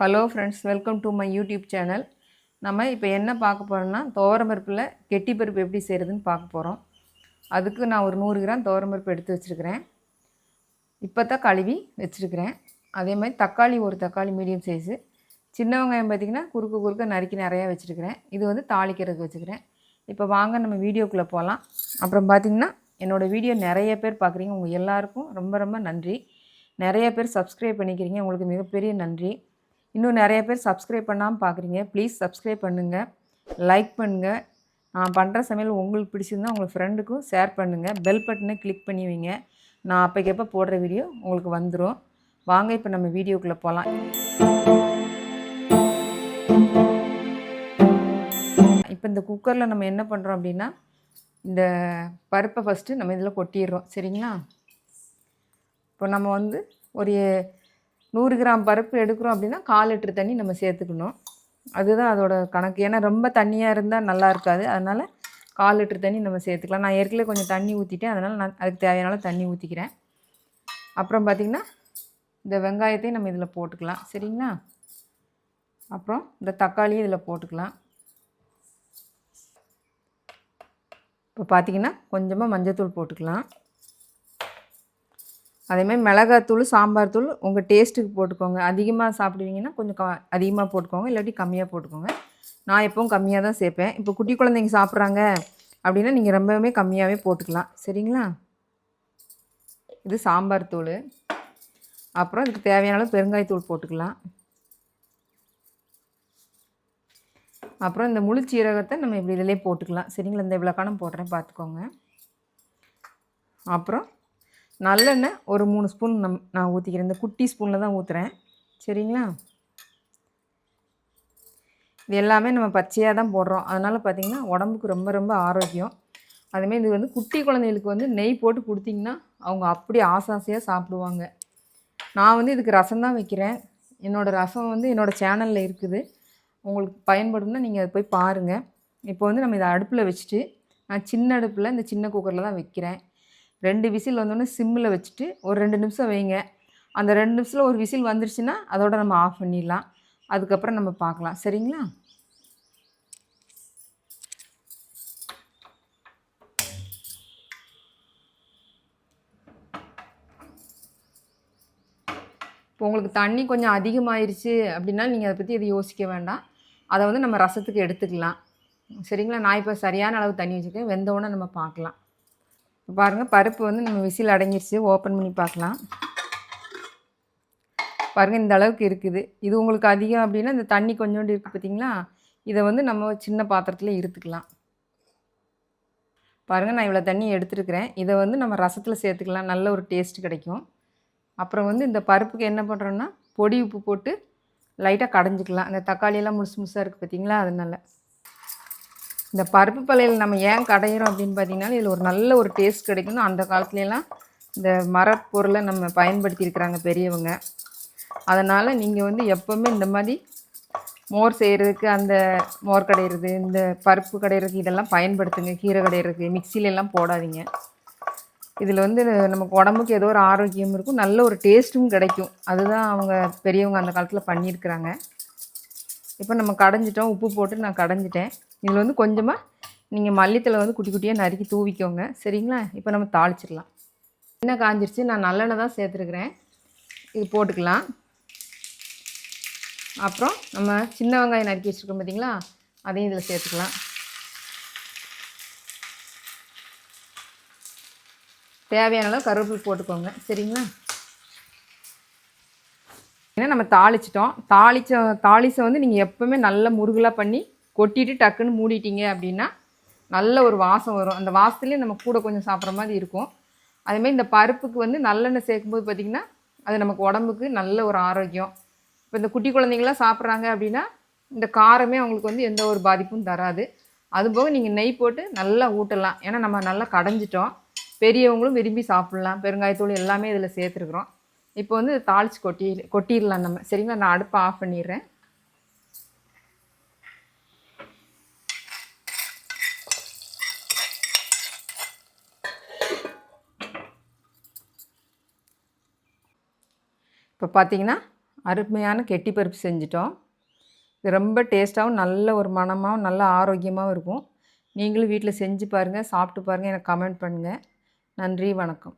Hello friends welcome to my YouTube channel நம்ம இப்போ என்ன பார்க்க போகிறோம்னா துவரம்பருப்பில் கெட்டி பருப்பு எப்படி செய்கிறதுன்னு பார்க்க போகிறோம் அதுக்கு நான் ஒரு நூறு கிராம் துவரம்பருப்பு எடுத்து வச்சுருக்கிறேன். இப்போ தான் கழுவி வச்சுருக்கிறேன். அதே மாதிரி தக்காளி ஒரு தக்காளி மீடியம் சைஸு சின்ன வெங்காயம் பார்த்திங்கன்னா குறுக்க குறுக்க நறுக்கி நிறையா வச்சுருக்கிறேன். இது வந்து தாளிக்கிறதுக்கு வச்சுக்கிறேன் இப்போ வாங்க நம்ம வீடியோக்குள்ளே போகலாம் அப்புறம் பார்த்திங்கன்னா என்னோடய வீடியோ நிறைய பேர் பார்க்குறீங்க உங்கள் எல்லாருக்கும் ரொம்ப ரொம்ப நன்றி. நிறைய பேர் சப்ஸ்கிரைப் பண்ணிக்கிறீங்க. உங்களுக்கு மிகப்பெரிய நன்றி. இன்னும் நிறைய பேர் சப்ஸ்கிரைப் பண்ணாமல் பார்க்குறீங்க ப்ளீஸ் சப்ஸ்கிரைப் பண்ணுங்கள் லைக் பண்ணுங்கள் நான் பண்ணுற சமையல் உங்களுக்கு பிடிச்சிருந்தா உங்கள் ஃப்ரெண்டுக்கும் ஷேர் பண்ணுங்கள் பெல் பட்டனை கிளிக் பண்ணி வைங்க. நான் அப்போக்கப்போ போடுற வீடியோ உங்களுக்கு வந்துடும் வாங்க இப்போ நம்ம வீடியோக்குள்ளே போகலாம் இப்போ இந்த குக்கரில் நம்ம என்ன பண்ணுறோம் அப்படின்னா இந்த பருப்பை ஃபஸ்ட்டு நம்ம இதில் கொட்டிடுறோம். சரிங்களா? இப்போ நம்ம வந்து ஒரு நூறு கிராம் பருப்பு எடுக்கிறோம் அப்படின்னா கால் லிட்டர் தண்ணி நம்ம சேர்த்துக்கணும். அதுதான் அதோட கணக்கு. ஏன்னா ரொம்ப தண்ணியாக இருந்தால் நல்லா இருக்காது. அதனால் கால் லிட்டர் தண்ணி நம்ம சேர்த்துக்கலாம். நான் ஏற்கனவே கொஞ்சம் தண்ணி ஊற்றிட்டேன் அதனால் நான் அதுக்கு தேவையான தண்ணி ஊற்றிக்கிறேன் அப்புறம் பார்த்திங்கன்னா இந்த வெங்காயத்தையும் நம்ம இதில் போட்டுக்கலாம். சரிங்களா? அப்புறம் இந்த தக்காளியும் இதில் போட்டுக்கலாம். இப்போ பார்த்திங்கன்னா கொஞ்சமாக மஞ்சத்தூள் போட்டுக்கலாம். அதேமாதிரி மிளகாத்தூள் சாம்பார் தூள் உங்கள் டேஸ்ட்டுக்கு போட்டுக்கோங்க. அதிகமாக சாப்பிடுவீங்கன்னா கொஞ்சம் க அதிகமாக போட்டுக்கோங்க. இல்லாட்டி கம்மியாக போட்டுக்கோங்க. நான் எப்பவும் கம்மியாக தான் சேர்ப்பேன். இப்போ குட்டி குழந்தைங்க சாப்பிட்றாங்க அப்படின்னா நீங்கள் ரொம்பவுமே கம்மியாகவே போட்டுக்கலாம். சரிங்களா? இது சாம்பார் தூள் அப்புறம் இதுக்கு தேவையான அளவு பெருங்காயத்தூள் போட்டுக்கலாம். அப்புறம் இந்த முழு சீரகத்தை நம்ம இப்படி இதிலே போட்டுக்கலாம். சரிங்களா? இந்த இவ்வளோ கணம் போடுறேன். பார்த்துக்கோங்க. அப்புறம் நல்லெண்ணெய் ஒரு மூணு ஸ்பூன் நம் நான் ஊற்றிக்கிறேன் இந்த குட்டி ஸ்பூனில் தான் ஊற்றுறேன் சரிங்களா? இது எல்லாமே நம்ம பச்சையாக தான் போடுறோம். அதனால் பார்த்திங்கன்னா உடம்புக்கு ரொம்ப ரொம்ப ஆரோக்கியம். அதுமாரி இது வந்து குட்டி குழந்தைகளுக்கு வந்து நெய் போட்டு கொடுத்திங்கன்னா அவங்க அப்படி ஆசை ஆசையாக சாப்பிடுவாங்க. நான் வந்து இதுக்கு ரசம் தான் வைக்கிறேன். என்னோடய ரசம் வந்து என்னோடய சேனலில் இருக்குது. உங்களுக்கு பயன்படும்னா நீங்கள் அதை போய் பாருங்கள் இப்போ வந்து நம்ம இதை அடுப்பில் வச்சுட்டு நான் சின்ன அடுப்பில் இந்த சின்ன குக்கரில் தான் வைக்கிறேன். ரெண்டு விசில் வந்தோடனே சிம்மில் வச்சுட்டு ஒரு ரெண்டு நிமிஷம் வைங்க. அந்த ரெண்டு நிமிஷத்தில் ஒரு விசில் வந்துருச்சுன்னா அதோட நம்ம ஆஃப் பண்ணிடலாம். அதுக்கப்புறம் நம்ம பார்க்கலாம். சரிங்களா? இப்போ உங்களுக்கு தண்ணி கொஞ்சம் அதிகமாயிருச்சு அப்படின்னா நீங்கள் அதை பற்றி எதுவும் யோசிக்க வேண்டாம். அதை வந்து நம்ம ரசத்துக்கு எடுத்துக்கலாம். சரிங்களா? நான் இப்போ சரியான அளவு தண்ணி வச்சுருக்கேன். வெந்தவுடனே நம்ம பார்க்கலாம். பாருங்கள் பருப்பு வந்து நம்ம விசில் அடங்கிடுச்சு ஓப்பன் பண்ணி பார்க்கலாம். பாருங்கள் இந்த அளவுக்கு இருக்குது. இது உங்களுக்கு அதிகம் அப்படின்னா இந்த தண்ணி கொஞ்சோண்டு இருக்குது பார்த்திங்களா இதை வந்து நம்ம சின்ன பாத்திரத்தில் இருத்துக்கலாம் பாருங்கள் நான் இவ்வளோ தண்ணி எடுத்துருக்கிறேன். இதை வந்து நம்ம ரசத்தில் சேர்த்துக்கலாம். நல்ல ஒரு டேஸ்ட் கிடைக்கும். அப்புறம் வந்து இந்த பருப்புக்கு என்ன பண்ணுறோன்னா பொடி உப்பு போட்டு லைட்டாக கடைஞ்சிக்கலாம். அந்த தக்காளியெல்லாம் முழுசு முழுசாக இருக்குது பார்த்தீங்களா அதனால. இந்த பருப்பு பழையில் நம்ம ஏன் கடையிறோம் அப்படின்னு பார்த்தீங்கன்னா இதில் ஒரு நல்ல ஒரு டேஸ்ட் கிடைக்கணும் அந்த காலத்துலலாம் இந்த மரப்பொருளை நம்ம பயன்படுத்தியிருக்கிறாங்க பெரியவங்க. அதனால் நீங்கள் வந்து எப்போவுமே இந்த மாதிரி மோர் செய்கிறதுக்கு அந்த மோர் கடையிறது இந்த பருப்பு கடையிறதுக்கு இதெல்லாம் பயன்படுத்துங்க. கீரை கடையிறதுக்கு மிக்சிலெல்லாம் போடாதீங்க. இதில் வந்து நமக்கு உடம்புக்கு ஏதோ ஒரு ஆரோக்கியம் இருக்கும். நல்ல ஒரு டேஸ்ட்டும் கிடைக்கும். அதுதான் அவங்க பெரியவங்க அந்த காலத்தில் பண்ணியிருக்கிறாங்க. இப்போ நம்ம கடைஞ்சிட்டோம். உப்பு போட்டு நான் கடைஞ்சிட்டேன். இதில் வந்து கொஞ்சமாக நீங்கள் மல்லித்தலை வந்து குட்டி குட்டியாக நறுக்கி தூவிக்கோங்க. சரிங்களா? இப்போ நம்ம தாளிச்சிடலாம். என்ன காஞ்சிருச்சு. நான் நல்லெண்ணெய் தான் சேர்த்துருக்குறேன். இது போட்டுக்கலாம். அப்புறம் நம்ம சின்ன வெங்காயம் நறுக்கி வச்சுருக்கோம் பார்த்தீங்களா அதையும் இதில் சேர்த்துக்கலாம். தேவையான அளவு கருவேப்பிலை போட்டுக்கோங்க. சரிங்களா? ஏன்னா நம்ம தாளிச்சிட்டோம். தாளிச்ச தாளிச்சை வந்து நீங்கள் எப்போவுமே நல்ல முருகலாக பண்ணி கொட்டிட்டு டக்குன்னு மூடிட்டீங்க அப்படின்னா நல்ல ஒரு வாசம் வரும். அந்த வாசத்துலேயும் நம்ம கூட கொஞ்சம் சாப்பிட்ற மாதிரி இருக்கும். அதேமாதிரி இந்த பருப்புக்கு வந்து நல்லெண்ணெய் சேர்க்கும்போது பார்த்திங்கன்னா அது நமக்கு உடம்புக்கு நல்ல ஒரு ஆரோக்கியம். இப்போ இந்த குட்டி குழந்தைங்களாம் சாப்பிட்றாங்க அப்படின்னா இந்த காரமே அவங்களுக்கு வந்து எந்த ஒரு பாதிப்பும் தராது. அதுபோக நீங்கள் நெய் போட்டு நல்லா ஊட்டலாம். ஏன்னா நம்ம நல்லா கடைஞ்சிட்டோம். பெரியவங்களும் விரும்பி சாப்பிட்லாம். பெருங்காயத்தூள் எல்லாமே இதில் சேர்த்துருக்குறோம். இப்போ வந்து தாளித்து கொட்டி கொட்டிடலாம் நம்ம. சரிங்களா? நான் அடுப்பை ஆஃப் பண்ணிடுறேன். இப்போ பார்த்தீங்கன்னா அருமையான கெட்டி பருப்பு செஞ்சிட்டோம். இது ரொம்ப டேஸ்ட்டாகவும் நல்ல ஒரு மனமாகவும் நல்ல ஆரோக்கியமாகவும் இருக்கும். நீங்களும் வீட்டில் செஞ்சு பாருங்கள் சாப்பிட்டு பாருங்கள் எனக்கு கமெண்ட் பண்ணுங்கள் நன்றி வணக்கம்.